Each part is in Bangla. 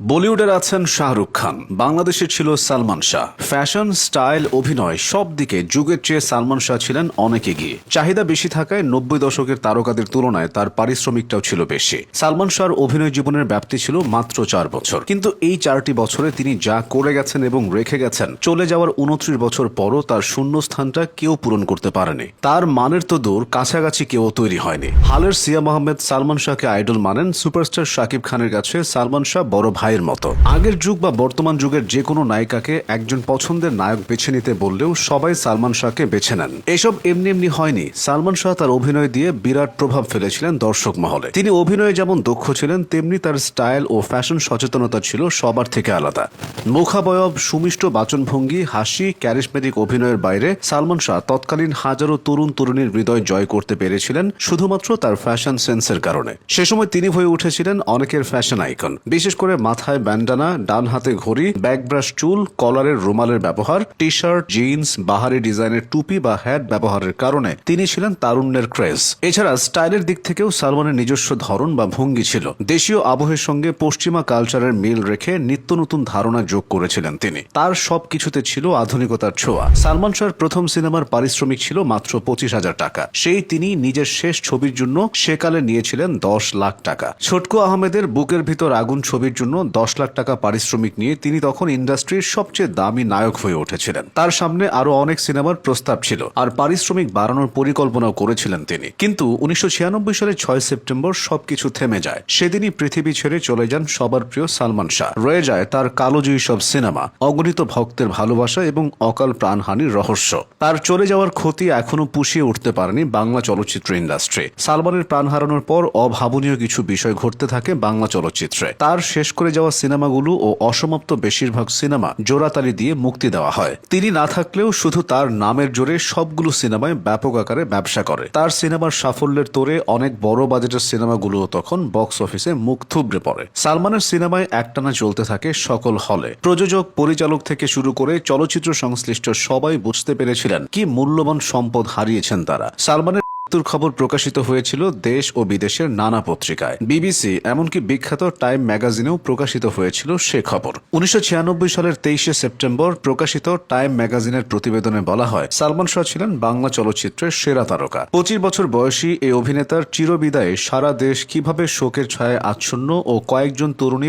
বলিউডের আছেন শাহরুখ খান, বাংলাদেশে ছিল সালমান শাহ। ফ্যাশন, স্টাইল, অভিনয় সব দিকে যুগের চেয়ে সালমান শাহ ছিলেন অনেক এগিয়ে। চাহিদা বেশি থাকায় নব্বই দশকের তারকাদের তুলনায় তার পারিশ্রমিকটাও ছিল বেশি। সালমান শাহর অভিনয় জীবনের ব্যাপ্তি ছিল মাত্র চার বছর। কিন্তু এই চারটি বছরে তিনি যা করে গেছেন এবং রেখে গেছেন, চলে যাওয়ার উনত্রিশ বছর পরও তার শূন্যস্থানটা কেউ পূরণ করতে পারেনি। তার মানের তো দূর কাছাকাছি কেউ তৈরি হয়নি। হালের সিয়াম আহমেদ সালমান শাহকে আইডল মানেন, সুপারস্টার শাকিব খানের কাছে সালমান শাহ বড় ভাইয়ের মতো। আগের যুগ বা বর্তমান যুগের যে কোনো নায়িকাকে একজন পছন্দের নায়ক বেছে নিতে বললেও সবাই সালমান শাহকে বেছে নেন। এসব এমনি এমনি হয়নি। সালমান শাহ তার অভিনয় দিয়ে বিরাট প্রভাব ফেলেছিলেন দর্শক মহলে। তিনি অভিনয়ে যেমন দক্ষ ছিলেন, তেমনি তার স্টাইল ও ফ্যাশন সচেতনতা ছিল সবার থেকে আলাদা। মুখাবয়ব, সুমিষ্ট বাচনভঙ্গি, হাসি ক্যারিসমেটিক অভিনয়ের বাইরে সালমান শাহ তৎকালীন হাজারো তরুণ তরুণীর হৃদয় জয় করতে পেরেছিলেন শুধুমাত্র তার ফ্যাশন সেন্সের কারণে। সে সময় তিনি হয়ে উঠেছিলেন অনেকের ফ্যাশন আইকন বিশেষ করে মাথায় ব্যান্ডানা ডান হাতে ঘড়ি ব্যাকব্রাশ চুল কলারের রুমালের ব্যবহার টি শার্ট জিন্স বাহারি ডিজাইনের টুপি বা হ্যাট ব্যবহারের কারণে তিনি ছিলেন তারুণ্যের ক্রেজ এছাড়া স্টাইলের দিক থেকেও সালমানের নিজস্ব ধরন বা ভঙ্গি ছিল। দেশীয় আবহের সঙ্গে পশ্চিমা কালচারের মিল রেখে নিত্য নতুন ধারণা যোগ করেছিলেন তিনি। তার সব কিছুতে ছিল আধুনিকতার ছোঁয়া। সালমান শাহর প্রথম সিনেমার পারিশ্রমিক ছিল মাত্র পঁচিশ হাজার টাকা। সেই তিনি নিজের শেষ ছবির জন্য সেকালে নিয়েছিলেন দশ লাখ টাকা। ছোটকু আহমেদের বুকের ভিতর আগুন ছবির জন্য দশ লাখ টাকা পারিশ্রমিক নিয়ে তিনি তখন ইন্ডাস্ট্রির সবচেয়ে দামি নায়ক হয়ে উঠেছিলেন। তার সামনে আরও অনেক সিনেমার প্রস্তাব ছিল আর পারিশ্রমিক বাড়ানোর পরিকল্পনাও করেছিলেন তিনি। কিন্তু উনিশশো সালে ছয় সেপ্টেম্বর সবকিছু থেমে যায়। সেদিনই পৃথিবী ছেড়ে চলে যান সবার প্রিয় সালমান শাহ। রয়ে যায় তার কালোজয়ী সব সিনেমা, অগণিত ভক্তের ভালোবাসা এবং অকাল প্রাণহানির রহস্য। তার চলে যাওয়ার ক্ষতি এখনও পুষিয়ে উঠতে পারেনি বাংলা চলচ্চিত্র ইন্ডাস্ট্রি। সালমানের প্রাণ হারানোর পর অভাবনীয় কিছু বিষয় ঘটতে থাকে বাংলা চলচ্চিত্রে। তার শেষ করে যাওয়া সিনেমাগুলো ও অসমাপ্ত বেশিরভাগ সিনেমা জোড়াতালি দিয়ে মুক্তি দেওয়া হয়। তিনি না থাকলেও শুধু তার নামের জোরে সবগুলো সিনেমায় ব্যাপক আকারে ব্যবসা করে। তার সিনেমার সাফল্যের তোরে অনেক বড় বাজেটের সিনেমাগুলো তখন বক্স অফিসে মুখ থুবড়ে পড়ে। সালমানের সিনেমায় একটানা চলতে থাকে সকল হলে। প্রযোজক, পরিচালক থেকে শুরু করে চলচ্চিত্র সংশ্লিষ্ট সবাই বুঝতে পেরেছিলেন কি মূল্যবান সম্পদ হারিয়েছেন তারা। সালমানের মৃত্যুর খবর প্রকাশিত হয়েছিল দেশ ও বিদেশের নানা পত্রিকায়। বিবিসি এমনকি বিখ্যাত টাইম ম্যাগাজিনেও প্রকাশিত হয়েছিল সে খবর। উনিশশো ছিয়ানব্বই সালের তেইশে সেপ্টেম্বর প্রকাশিত টাইম ম্যাগাজিনের প্রতিবেদনে বলা হয়, সালমান শাহ ছিলেন বাংলা চলচ্চিত্রের সেরা তারকা। পঁচিশ বছর বয়সী এই অভিনেতার চিরবিদায়ে সারা দেশ কীভাবে শোকের ছায়ায় আচ্ছন্ন ও কয়েকজন তরুণী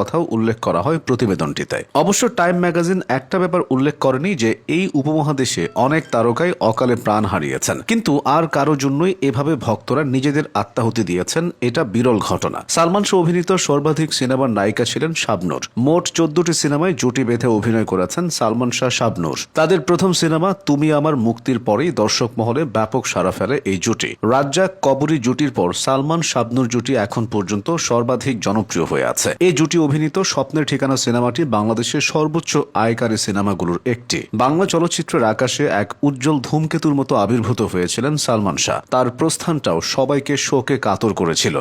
কথাও উল্লেখ করা হয় প্রতিবেদনটিতে। অবশ্য টাইম ম্যাগাজিন একটা ব্যাপার উল্লেখ করেনি যে এই উপমহাদেশে অনেক তারকাই অকালে প্রাণ হারিয়েছেন। কিন্তু আর কারও জন্যই এভাবে ভক্তরা নিজেদের আত্মাহুতি দিয়েছেন, এটা বিরল ঘটনা। সালমান শাহ অভিনীত সর্বাধিক সিনেমার নায়িকা ছিলেন শাবনূর। মোট চোদ্দটি সিনেমায় জুটি বেঁধে অভিনয় করেছেন সালমান শাহ শাবনূর। তাদের প্রথম সিনেমা তুমি আমার মুক্তির পরেই দর্শক মহলে ব্যাপক সাড়া ফেলে এই জুটি। রাজ্জাক কবরী জুটির পর সালমান শাবনুর জুটি এখন পর্যন্ত সর্বাধিক জনপ্রিয় হয়ে আছে। এই জুটি অভিনীত স্বপ্নের ঠিকানা সিনেমাটি বাংলাদেশের সর্বোচ্চ আয়কারী সিনেমাগুলোর একটি। বাংলা চলচ্চিত্রের আকাশে এক উজ্জ্বল ধূমকেতুর মতো আবির্ভূত হয়েছিলেন সালমান শাহ। তার প্রস্থানটাও সবাইকে শোকে কাতর করেছিল।